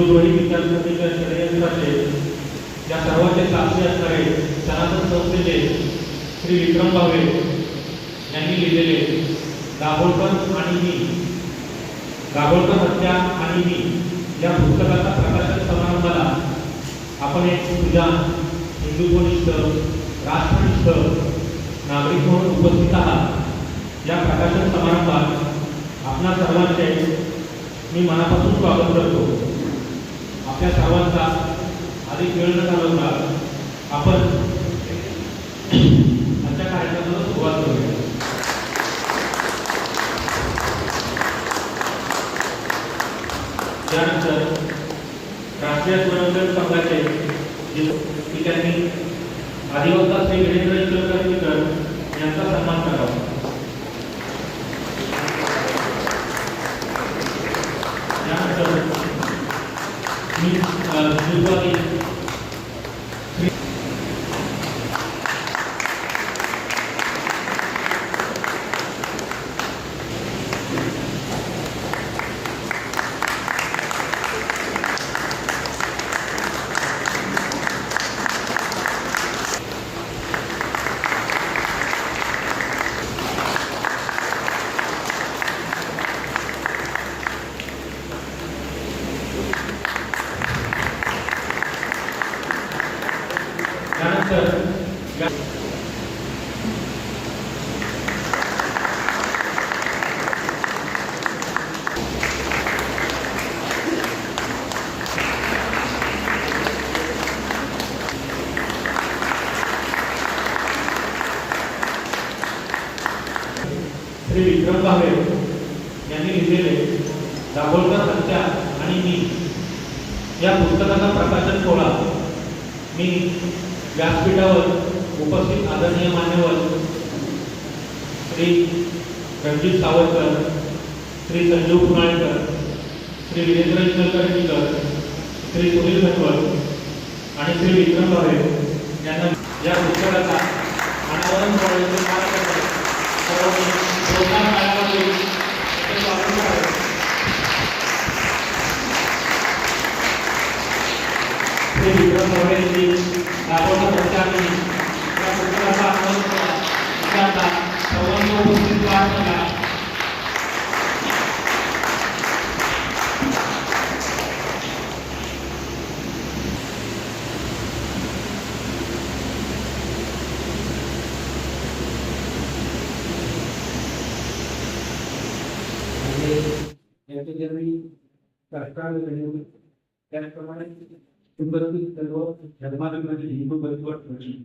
हिंदू ध्वनी विचारसरणीच्या षडयंत्राचे या सर्वांचे साक्षी असणारे सनातन संस्थेचे श्री विक्रम भावे यांनी लिहिलेले दाभोळकर आणि मी दाभोळकर हत्या आणि मी या पुस्तकाचा प्रकाशन समारंभाला आपण एक पूजा हिंदुत्वनिष्ठ राष्ट्रनिष्ठ नागरिक म्हणून उपस्थित आहात. या प्रकाशन समारंभात आपणा सर्वांचे मी मनापासून स्वागत करतो. आपल्या सर्वांचा अधिक वेळ न घालवता आपण आजच्या कार्यक्रमाला सुरुवात करूया. त्यानंतर राष्ट्रीय स्वयंसेवक संघाचे त्यांनी अधिवक्ता श्री वीरेंद्र इचलकरंजीकर मी अ, हिंदुत्वादी त्यानंतर या- श्री विक्रम भावे यांनी लिहिलेले दाभोळकर हत्या आणि मी या पुस्तकाचा प्रकाशन सोहळा मी व्यासपीठावर उपस्थित आदरणीय मान्यवर श्री रणजित सावरकर श्री संजीव पुनाळकर श्री वीरेंद्र इचलकरंजीकर श्री सुनील भटवळ आणि श्री विक्रम भावे यांना या पुस्तकाचा अनावरण सोहळ्याचे कार्यक्रम सर्वांनी श्री विक्रम भावे यांनी कॅटेगरी ज्यावेळी त्याचप्रमाणे सर्व धर्मातील हिंदू बंधुवर